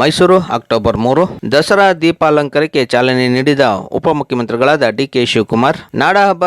Mysuru, October ಮೂರು, ದಸರಾ ದೀಪಾಲಂಕಾರಕ್ಕೆ ಚಾಲನೆ ನೀಡಿದ ಉಪಮುಖ್ಯಮಂತ್ರಿಗಳಾದ ಡಿಕೆ ಶಿವಕುಮಾರ್, ನಾಡಹಬ್ಬ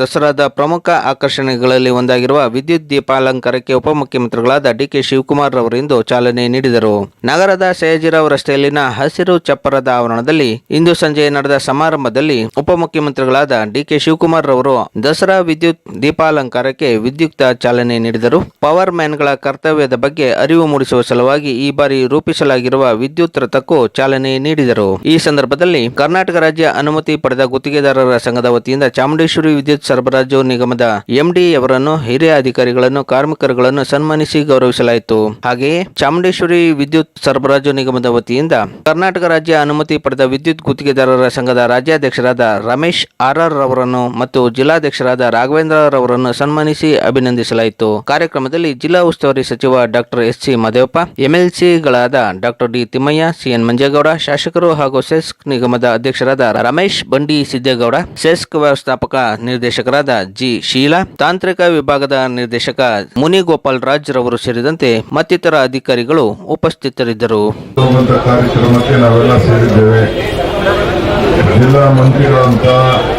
ದಸರಾದ ಪ್ರಮುಖ ಆಕರ್ಷಣೆಗಳಲ್ಲಿ ಒಂದಾಗಿರುವ ವಿದ್ಯುತ್ ದೀಪಾಲಂಕಾರಕ್ಕೆ ಉಪಮುಖ್ಯಮಂತ್ರಿಗಳಾದ ಡಿಕೆ ಶಿವಕುಮಾರ್ ಅವರು ಇಂದು ಚಾಲನೆ ನೀಡಿದರು. ನಗರದ ಸಯಾಜಿರಾವ್ ರಸ್ತೆಯಲ್ಲಿನ ಹಸಿರು ಚಪ್ಪರದ ಆವರಣದಲ್ಲಿ ಇಂದು ಸಂಜೆ ನಡೆದ ಸಮಾರಂಭದಲ್ಲಿ ಉಪಮುಖ್ಯಮಂತ್ರಿಗಳಾದ ಡಿಕೆ ಶಿವಕುಮಾರ್ ಅವರು ದಸರಾ ವಿದ್ಯುತ್ ದೀಪಾಲಂಕಾರಕ್ಕೆ ವಿದ್ಯುಕ್ತ ಚಾಲನೆ ನೀಡಿದರು. ಪವರ್ ಮ್ಯಾನ್ಗಳ ಕರ್ತವ್ಯದ ಬಗ್ಗೆ ಅರಿವು ಮೂಡಿಸುವ ಸಲುವಾಗಿ ಈ ಬಾರಿ ರೂಪಿಸಲಾಗಿರುವ ವಿದ್ಯುತ್ ರಥಕ್ಕೂ ಚಾಲನೆ ನೀಡಿದರು. ಈ ಸಂದರ್ಭದಲ್ಲಿ ಕರ್ನಾಟಕ ರಾಜ್ಯ ಅನುಮತಿ ಪಡೆದ ಗುತ್ತಿಗೆದಾರರ ಸಂಘದ ವತಿಯಿಂದ ಚಾಮುಂಡೇಶ್ವರಿ ವಿದ್ಯುತ್ ಸರಬರಾಜು ನಿಗಮದ ಎಂಡಿ ಅವರನ್ನು ಹಿರಿಯ ಅಧಿಕಾರಿಗಳನ್ನು, ಕಾರ್ಮಿಕರುಗಳನ್ನು ಸನ್ಮಾನಿಸಿ ಗೌರವಿಸಲಾಯಿತು. ಹಾಗೆಯೇ ಚಾಮುಂಡೇಶ್ವರಿ ವಿದ್ಯುತ್ ಸರಬರಾಜು ನಿಗಮದ ವತಿಯಿಂದ ಕರ್ನಾಟಕ ರಾಜ್ಯ ಅನುಮತಿ ಪಡೆದ ವಿದ್ಯುತ್ ಗುತ್ತಿಗೆದಾರರ ಸಂಘದ ರಾಜ್ಯಾಧ್ಯಕ್ಷರಾದ ರಮೇಶ್ ಆರ್ಆರ್ ರವರನ್ನು ಮತ್ತು ಜಿಲ್ಲಾಧ್ಯಕ್ಷರಾದ ರಾಘವೇಂದ್ರ ರವರನ್ನು ಸನ್ಮಾನಿಸಿ ಅಭಿನಂದಿಸಲಾಯಿತು. ಕಾರ್ಯಕ್ರಮದಲ್ಲಿ ಜಿಲ್ಲಾ ಉಸ್ತುವಾರಿ ಸಚಿವ doctor S C Madevappa, ಎಂಎಲ್ಸಿಗಳಾದ doctor D Thimmaiah, CN Manjegowda, ಶಾಸಕರು ಹಾಗೂ ಸೆಸ್ಕ್ ನಿಗಮದ ಅಧ್ಯಕ್ಷರಾದ ರಮೇಶ್, ಬಂಡಿ ಸಿದ್ದೇಗೌಡ, ಸೆಸ್ಕ್ ವ್ಯವಸ್ಥಾಪಕ ನಿರ್ದೇಶಕರಾದ ಜಿ. ಶೀಲಾ, ತಾಂತ್ರಿಕ ವಿಭಾಗದ ನಿರ್ದೇಶಕ ಮುನಿಗೋಪಾಲ್ ರಾಜ್ ರವರು ಸೇರಿದಂತೆ ಮತ್ತಿತರ ಅಧಿಕಾರಿಗಳು ಉಪಸ್ಥಿತರಿದ್ದರು. ಜಿಲ್ಲಾ ಮಂತ್ರಿಗಳಂತ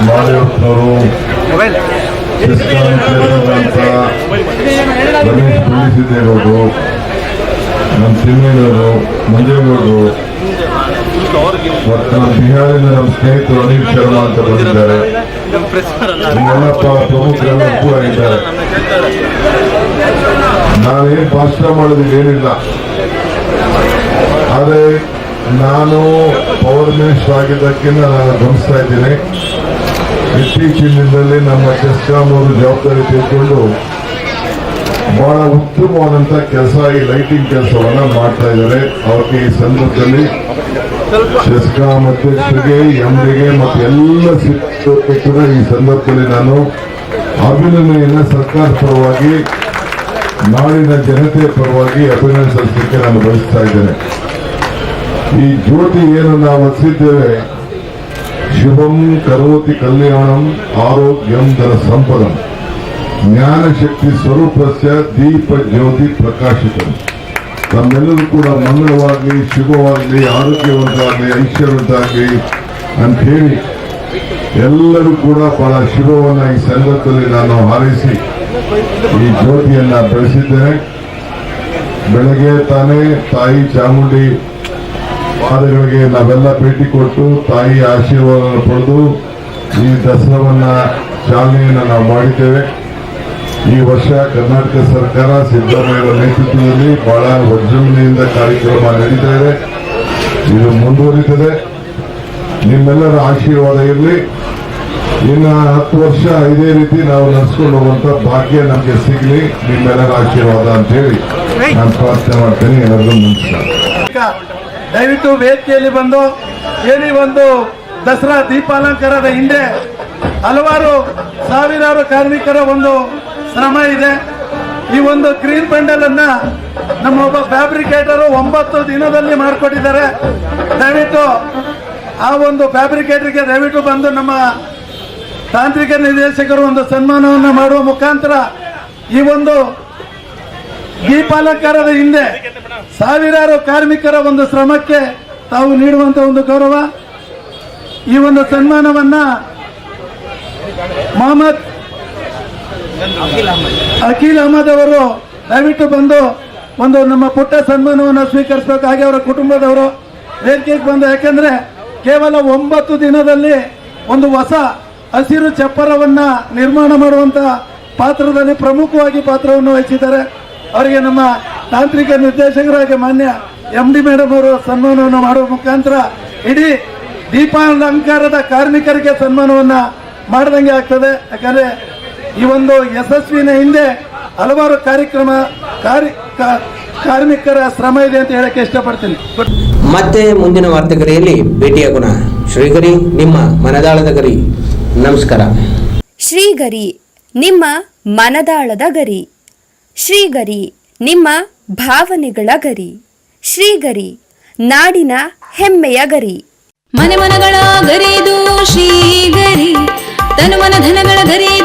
ಮಾದೇವಪ್ಪನವರು ರಮೇಶ್ ನಮ್ಮ ತಿಮ್ಮೇಗೌಡರು ಮಂಜೇಗೌಡರು, ಮತ್ತು ನಮ್ಮ ಬಿಹಾರಿನ ನಮ್ಮ ಸ್ನೇಹಿತರು ಅನಿಲ್ ಶರ್ಮಾ ಅಂತ ಬಂದಿದ್ದಾರೆ. ನಮ್ಮಪ್ಪ ಪ್ರಮುಖರೆಲ್ಲ ಕೂಡ ಇದ್ದಾರೆ ನಾವೇನು ಭಾಷಣ ಮಾಡೋದಿಲ್ಲ ಏನಿಲ್ಲ. ಆದರೆ ನಾನು ಪವರ್ ಮಿನಿಸ್ಟರ್ ಆಗಿದ್ದಕ್ಕಿಂತ ನಾನು ಗಮನಿಸ್ತಾ ಇದ್ದೀನಿ. ಇತ್ತೀಚಿನ ದಿನದಲ್ಲಿ ನಮ್ಮ ಚೆಸ್ಕಾಂ ಅವರು ಜವಾಬ್ದಾರಿ ತೆಗೆದುಕೊಂಡು ಬಹಳ ಉತ್ತಮವಾದಂತ ಕೆಲಸ ಈ ಲೈಟಿಂಗ್ ಕೆಲಸವನ್ನ ಮಾಡ್ತಾ ಇದ್ದಾರೆ. ಅವ್ರಿಗೆ ಈ ಸಂದರ್ಭದಲ್ಲಿ ಚೆಸ್ಕಾಂ ಅಧ್ಯಕ್ಷರಿಗೆ ಎಂಡಿಗೆ ಮತ್ತೆ ಎಲ್ಲ ಸಿಕ್ಕ ಈ ಸಂದರ್ಭದಲ್ಲಿ ನಾನು ಅಭಿನಂದನೆಯನ್ನ ಸರ್ಕಾರ ಪರವಾಗಿ, ನಾಡಿನ ಜನತೆಯ ಪರವಾಗಿ ಅಭಿನಂದನೆ ಸಲ್ಲಿಸಲಿಕ್ಕೆ ನಾನು ಬಯಸ್ತಾ ಇದ್ದೇನೆ. ಈ ಜ್ಯೋತಿ ಏನು ನಾವು ಶುಭಂ ಕರೋತಿ ಕಲ್ಯಾಣಂ ಆರೋಗ್ಯಂ ಧನ ಸಂಪದಂ. ಜ್ಞಾನಶಕ್ತಿ ಸ್ವರೂಪಸ್ಯ ದೀಪ ಜ್ಯೋತಿ ಪ್ರಕಾಶಿತ ತಮ್ಮೆಲ್ಲರೂ ಕೂಡ ಮಂಗಳವಾಗಲಿ, ಶುಭವಾಗಲಿ, ಆರೋಗ್ಯವಂತಾಗಲಿ, ಐಶ್ವರ್ಯವಂತಾಗಲಿ ಅಂತ ಹೇಳಿ ಎಲ್ಲರೂ ಕೂಡ ಬಹಳ ಶುಭವನ್ನ ಈ ಸಂದರ್ಭದಲ್ಲಿ ನಾನು ಹಾರೈಸಿ ಈ ಜ್ಯೋತಿಯನ್ನ ಬೆಳೆಸಿದ್ದೇನೆ. ಬೆಳಗ್ಗೆ ತಾನೇ ತಾಯಿ ಚಾಮುಂಡಿ ಪಾದಗಳಿಗೆ ನಾವೆಲ್ಲ ಭೇಟಿ ಕೊಟ್ಟು ತಾಯಿ ಆಶೀರ್ವಾದ ಪಡೆದು ಈ ದಸರಾವನ್ನ ಚಾಲನೆಯನ್ನು ನಾವು ಮಾಡಿದ್ದೇವೆ. ಈ ವರ್ಷ ಕರ್ನಾಟಕ ಸರ್ಕಾರ ಸಿದ್ದರಾಮಯ್ಯ ನೇತೃತ್ವದಲ್ಲಿ ಬಹಳ ವಿಜೃಂಭಣೆಯಿಂದ ಕಾರ್ಯಕ್ರಮ ನಡೀತಾ ಇದೆ. ಇದು ಮುಂದುವರಿತದೆ. ನಿಮ್ಮೆಲ್ಲರ ಆಶೀರ್ವಾದ ಇರಲಿ. ಇನ್ನು ಹತ್ತು ವರ್ಷ ಇದೇ ರೀತಿ ನಾವು ನಡೆಸಿಕೊಂಡು ಹೋಗುವಂತ ಭಾಗ್ಯ ನಮಗೆ ಸಿಗಲಿ. ನಿಮ್ಮೆಲ್ಲರ ಆಶೀರ್ವಾದ ಅಂತ ಹೇಳಿ ನಾನು ಪ್ರಾರ್ಥನೆ ಮಾಡ್ತೇನೆ. ಎಲ್ಲರಿಗೂ ನಮಸ್ಕಾರ. ದಯವಿಟ್ಟು ವೇದಿಕೆಯಲ್ಲಿ ಬಂದು ಏನಿ ಒಂದು ದಸರಾ ದೀಪಾಲಂಕಾರದ ಹಿಂದೆ ಹಲವಾರು ಸಾವಿರಾರು ಕಾರ್ಮಿಕರ ಒಂದು ಶ್ರಮ ಇದೆ ಈ ಒಂದು ಗ್ರೀನ್ ಬಂಡಲ್ ಅನ್ನ ನಮ್ಮ ಒಬ್ಬ ಫ್ಯಾಬ್ರಿಕೇಟರ್ ಒಂಬತ್ತು ದಿನದಲ್ಲಿ ಮಾಡಿಕೊಟ್ಟಿದ್ದಾರೆ. ದಯವಿಟ್ಟು ಆ ಒಂದು ಫ್ಯಾಬ್ರಿಕೇಟರ್ಗೆ ದಯವಿಟ್ಟು ಬಂದು ನಮ್ಮ ತಾಂತ್ರಿಕ ನಿರ್ದೇಶಕರು ಒಂದು ಸನ್ಮಾನವನ್ನು ಮಾಡುವ ಮುಖಾಂತರ ಈ ಒಂದು ದೀಪಾಲಂಕಾರದ ಹಿಂದೆ ಸಾವಿರಾರು ಕಾರ್ಮಿಕರ ಒಂದು ಶ್ರಮಕ್ಕೆ ತಾವು ನೀಡುವಂತ ಒಂದು ಗೌರವ. ಈ ಒಂದು ಸನ್ಮಾನವನ್ನ ಮೊಹಮ್ಮದ್ ಅಖಿಲ್ ಅಹಮದ್. ಅವರು ದಯವಿಟ್ಟು ಬಂದು ಒಂದು ನಮ್ಮ ಪುಟ್ಟ ಸನ್ಮಾನವನ್ನು ಸ್ವೀಕರಿಸಬೇಕು ಹಾಗೆ ಅವರ ಕುಟುಂಬದವರು ವೇದಿಕೆಗೆ ಬಂದು, ಯಾಕೆಂದ್ರೆ ಕೇವಲ ಒಂಬತ್ತು ದಿನದಲ್ಲಿ ಒಂದು ಹೊಸ ಹಸಿರು ಚಪ್ಪರವನ್ನ ನಿರ್ಮಾಣ ಮಾಡುವಂತ ಪಾತ್ರದಲ್ಲಿ ಪ್ರಮುಖವಾಗಿ ಪಾತ್ರವನ್ನು ವಹಿಸಿದ್ದಾರೆ. ಅವರಿಗೆ ನಮ್ಮ ತಾಂತ್ರಿಕ ನಿರ್ದೇಶಕರಾಗಿ ಮಾನ್ಯ ಎಂ ಡಿ ಮೇಡಮ್ ಅವರು ಸನ್ಮಾನವನ್ನು ಮಾಡುವ ಮುಖಾಂತರ ಇಡೀ ದೀಪಾಲಂಕಾರದ ಕಾರ್ಮಿಕರಿಗೆ ಸನ್ಮಾನವನ್ನ ಮಾಡಿದಂಗೆ ಆಗ್ತದೆ. ಯಾಕಂದ್ರೆ ಈ ಒಂದು ಯಶಸ್ವಿನ ಹಿಂದೆ ಹಲವಾರು ಕಾರ್ಯಕ್ರಮ ಕಾರ್ಮಿಕರ ಶ್ರಮ ಇದೆ ಅಂತ ಹೇಳಕ್ಕೆ ಇಷ್ಟಪಡ್ತೀನಿ. ಮತ್ತೆ ಮುಂದಿನ ವಾರ್ತೆಗರಿಯಲ್ಲಿ ಭೇಟಿಯಾಗೋಣ ಶ್ರೀಗರಿ ನಿಮ್ಮ ಮನದಾಳದ ಗರಿ. ನಮಸ್ಕಾರ. ಶ್ರೀಗರಿ ನಿಮ್ಮ ಮನದಾಳದ ಗರಿ. ಶ್ರೀಗರಿ ನಿಮ್ಮ ಭಾವನೆಗಳ ಗರಿ. ಶ್ರೀಗರಿ ನಾಡಿನ ಹೆಮ್ಮೆಯ ಗರಿ. ಮನೆ ಮನಗಳ ಗರಿದು ಶ್ರೀಗರಿ ತನುಮನ ಧನಗಳ ಗರಿದು